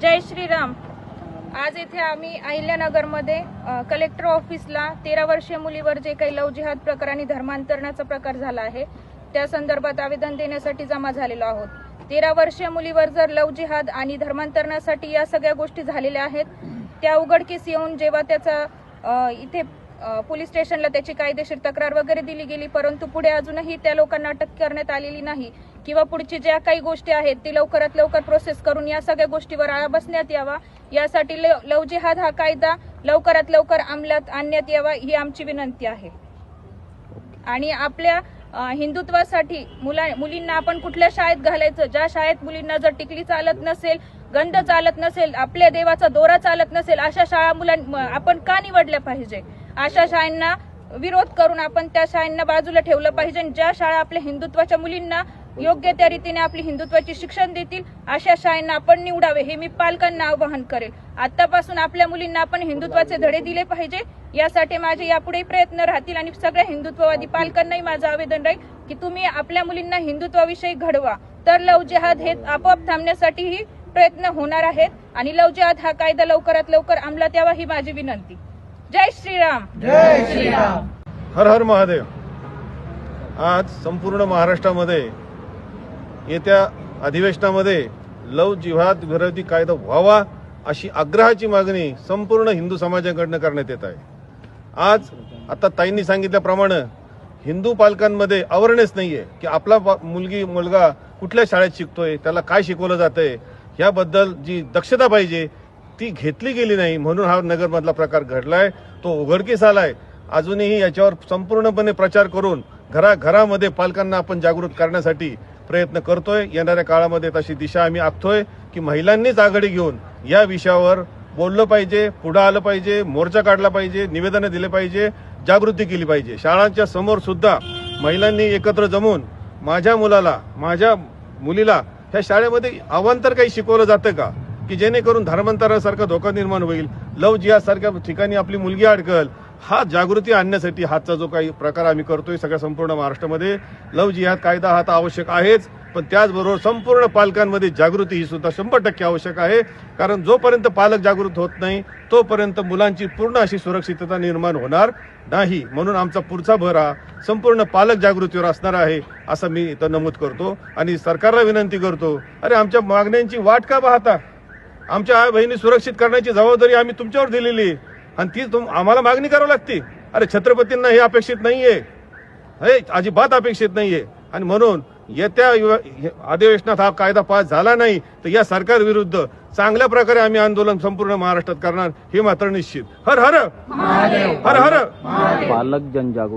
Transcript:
जय श्रीराम. आज इथे आम्ही अहिल्यानगरमध्ये कलेक्टर ऑफिसला तेरा वर्षीय मुलीवर जे काही लव जिहाद प्रकार आणि धर्मांतरणाचा प्रकार झाला आहे त्या संदर्भात आवेदन देण्यासाठी जमा झालेलो आहोत. तेरा वर्षीय मुलीवर जर लव जिहाद आणि धर्मांतरणासाठी या सगळ्या गोष्टी झालेल्या आहेत त्या उघडकीस येऊन जेव्हा त्याचा इथे पोलीस स्टेशनला त्याची कायदेशीर तक्रार वगैरे दिली गेली परंतु पुढे अजूनही त्या लोकांना अटक करण्यात आलेली नाही. किंवा पुढची ज्या काही गोष्टी आहेत ती लवकरात लवकर प्रोसेस करून या सगळ्या गोष्टीवर आळा बसण्यात यावा. यासाठी लव जिहाद हा कायदा लवकरात लवकर अंमलात आणण्यात यावा ही आमची विनंती आहे. आणि आपल्या हिंदुत्वासाठी मुला मुलींना आपण कुठल्या शाळेत घालायचं? ज्या शाळेत मुलींना जर टिकली चालत नसेल गंध चालत नसेल आपल्या देवाचा दोरा चालत नसेल अशा शाळा मुलां आपण का निवडल्या पाहिजे? अशा शाळांना विरोध करून आपण त्या शाळांना बाजूला ठेवलं पाहिजे. ज्या शाळा आपल्या हिंदुत्वाच्या मुलींना योग्य त्या रीतीने आपली हिंदुत्वाची शिक्षण देतील अशा शाळांना आपण निवडावे हे मी पालकांना आवाहन करेल. आतापासून आपल्या मुलींना आपण हिंदुत्वाचे धडे दिले पाहिजे. यासाठी माझे यापुढे प्रयत्न राहतील आणि सगळ्या हिंदुत्ववादी पालकांनाही माझं आवेदन राहील की तुम्ही आपल्या मुलींना हिंदुत्वाविषयी घडवा. तर लव जिहाद हे आपोआप थांबण्यासाठीही प्रयत्न होणार आहेत आणि लव जिहाद हा कायदा लवकरात लवकर अंमलात यावा ही माझी विनंती. जय श्रीराम. हर हर महादेव. आज संपूर्ण महाराष्ट्रामध्ये येत्या अधिवेशनामध्ये लव जिहाद विरोधी कायदा व्हावा अशी आग्रहाची मागणी संपूर्ण हिंदू समाजाकडनं करण्यात येत आहे. आज आता ताईंनी सांगितल्याप्रमाणे हिंदू पालकांमध्ये अवेअरनेस नाहीये की आपला मुलगी मुलगा कुठल्या शाळेत शिकतोय त्याला काय शिकवलं जातंय याबद्दल जी दक्षता पाहिजे ती घेतली गेली नाही म्हणून हा नगरमधला प्रकार घडलाय तो उघडकीस आलाय. अजूनही याच्यावर संपूर्णपणे प्रचार करून घरा घरामध्ये पालकांना आपण जागृत करण्यासाठी प्रयत्न करतोय. येणाऱ्या काळामध्ये तशी दिशा आम्ही आखतोय की महिलांनीच आघाडी घेऊन या विषयावर बोललं पाहिजे पुढं आलं पाहिजे मोर्चा काढला पाहिजे निवेदनं दिले पाहिजे जागृती केली पाहिजे. शाळांच्या समोर सुद्धा महिलांनी एकत्र जमून माझ्या मुलाला माझ्या मुलीला ह्या शाळेमध्ये अवांतर काही शिकवलं जातं का? की जेणेकरून धर्मांतरासारखा धोका निर्माण होईल. लव जिहासारख्या ठिकाणी आपली मुलगी अडकल हा जागृती आणण्यासाठी हातचा जो काही प्रकार आम्ही करतोय सगळ्या संपूर्ण महाराष्ट्रामध्ये लव जिहाद कायदा हा तर आवश्यक आहेच पण त्याचबरोबर संपूर्ण पालकांमध्ये जागृती ही सुद्धा शंभर टक्के आवश्यक आहे. कारण जोपर्यंत पालक जागृत होत नाही तोपर्यंत मुलांची पूर्ण अशी सुरक्षितता निर्माण होणार नाही. म्हणून आमचा पुढचा भर हा संपूर्ण पालक जागृतीवर असणार आहे असं मी इथं नमूद करतो आणि सरकारला विनंती करतो अरे आमच्या मागण्यांची वाट का पाहता? आमच्या आई बहिणी सुरक्षित करण्याची जबाबदारी आम्ही तुमच्यावर दिलेली. आणि ती तुम आम्हाला मागणी करावी लागते. अरे छत्रपतींना हे अपेक्षित नाहीये. हे अजिबात अपेक्षित नाहीये. आणि म्हणून येत्या अधिवेशनात हा कायदा पास झाला नाही तर या सरकार विरुद्ध चांगल्या प्रकारे आम्ही आंदोलन संपूर्ण महाराष्ट्रात करणार हे मात्र निश्चित. हर हर! हर हर! पालक जनजागृती.